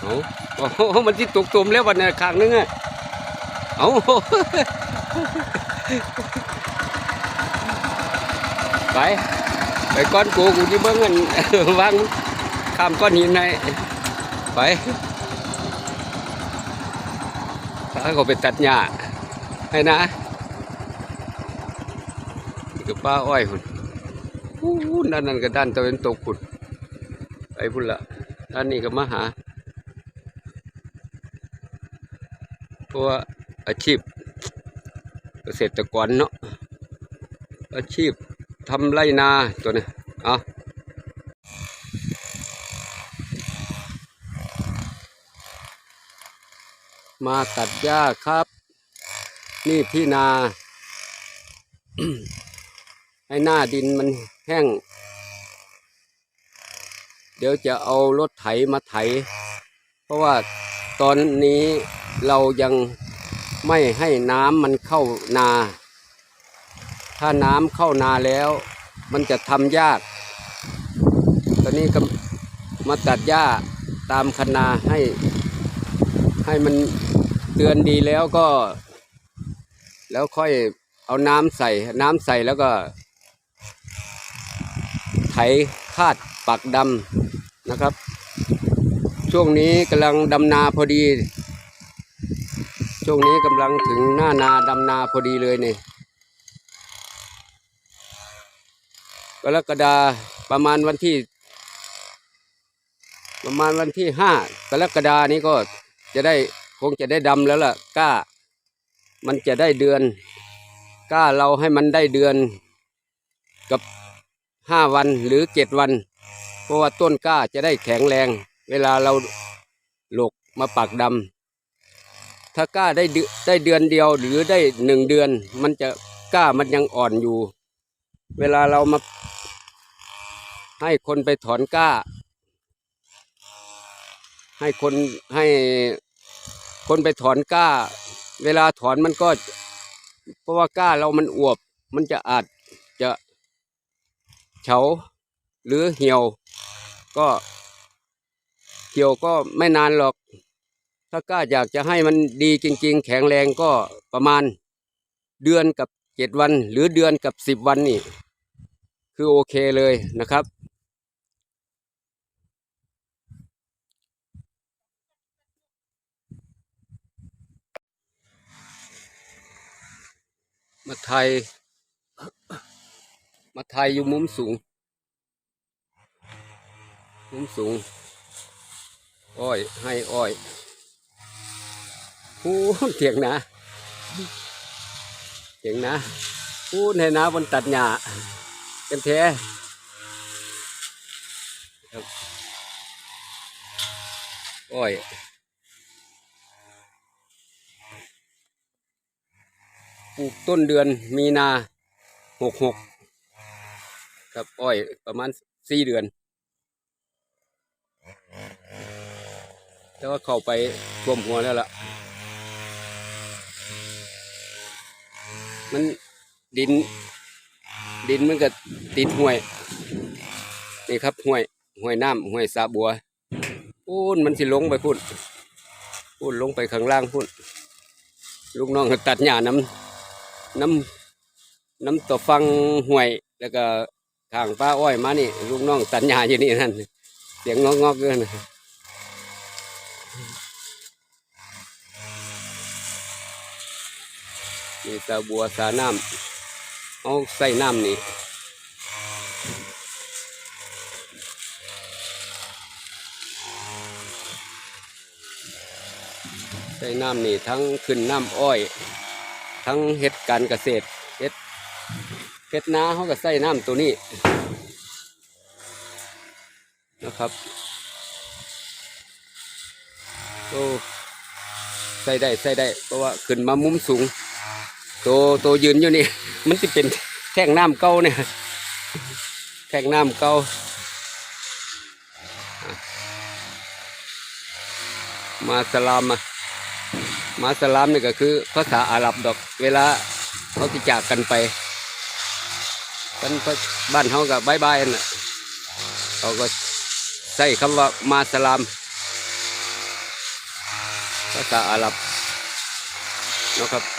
เอาเอาโอ้โหมันที่ตกตุ่มแล้ววันนี้ขางนึงอะเอาไปไปก้อนกูกูที่เบิ้งกันวางข้ามก้อนหินให้ไปถ้าเขาไปตัดหญ้าให้นะนี่ก็ป้าอ้อยหุ่นอู้หูด้านนั้นก็ด้านตะวันตกหุ่นไปพุ่นละ ด้านนี้ก็มาหา เพราะว่าอาชีพเกษตรกรเนาะ อาชีพทำไรนาตัวนี้เอามาตัดหญ้าครับ นี่ที่นา ให้หน้าดินมันแห้ง เดี๋ยวจะเอารถไถมาไถ เพราะว่าตอนนี้เรายังไม่ให้น้ำมันเข้านา ถ้าน้ำเข้านาแล้ว มันจะทำยาก ตอนนี้ก็มาตัดหญ้าตามคนาให้ ให้มันเตือนดีแล้วก็ แล้วค่อยเอาน้ำใส่ น้ำใส่แล้วก็ ไถคาด ปักดำนะครับ ช่วงนี้กำลังดำนาพอดี ช่วงนี้กำลังถึงหน้านาดำนาพอดีเลยเนี่ยกรกฎาประมาณวันที่ ประมาณวันที่ห้ากรกฎานี้ก็จะได้คงจะได้ดำแล้วล่ะก้า มันจะได้เดือนก้าเราให้มันได้เดือนกับห้าวันหรือเจ็ดวัน เพราะว่าต้นกล้าจะได้แข็งแรง เวลาเราหลกมาปักดำถ้ากล้าได้เดืได้เดือนเดียวหรือได้หนึ่งเดือน มันจะกล้ามันยังอ่อนอยู่ เวลาเรามาให้คนไปถอนกล้า ให้คนให้คนไปถอนกล้า เวลาถอนมันก็ เพราะว่ากล้าเรามันอวบ มันจะอาจจะเฉาหรือเหี่ยว ก็เหี่ยวก็ไม่นานหรอก ถ้ากล้าอยากจะให้มันดีจริง ๆ แข็งแรงก็ประมาณเดือนกับเจ็ดวัน หรือเดือนกับสิบวันนี่ คือโอเคเลยนะครับ มาไทย มาไทยอยู่มุมสูง มุมสูง อ้อย ให้อ้อยพูนเถียงนะเถียงนะพูนให้นะบนตัดหญ้ากันแท้อ้อยปลูกต้นเดือนมีนาหกหกครับอ้อยประมาณสี่เดือน แต่ว่าเข้าไปท่วมหัวแล้วล่ะ มันดิน ดินมันก็ติดห้วย นี่ครับห้วยห้วยน้ำห้วยสาบัวพูนมันสิลงไปพุ่นพูนลงไปข้างล่างพุ่นลูกน้องตัดหญ้าน้ำน้ำน้ำตัวฟังห่วย แล้วก็ข้างป้าอ้อยมานี่ ลูกน้องสัดหญญาอยู่นี่นั่น สียงงอกงอกเกินนี่ตาบัวสาน้ำเอาใส่น้ำนี่ใส่น้ำนี่ทั้งขึ้นน้ำอ้อย ทั้งเฮ็ดการเกษตรเฮ็ดเฮ็ดนาเขาก็ใส่น้ำตัวนี้ นะครับโอ้ใส่ได้ใส่ได้ เพราะว่าขึ้นมามุมสูง โตัวตัวยืนอยู่นี่ มันจะเป็นแท่งน้ำเก่าเนี่ยแท่งน้ำเก่ามาสลามมามาสลามนี่ก็คือภาษาอาหรับดอก เวลาเขาที่จากกันไปกันก็บ้านเขากับบายบายน่ะเขาก็ ใส่คำว่ามาสลาม ภาษาอาหรับนะครับ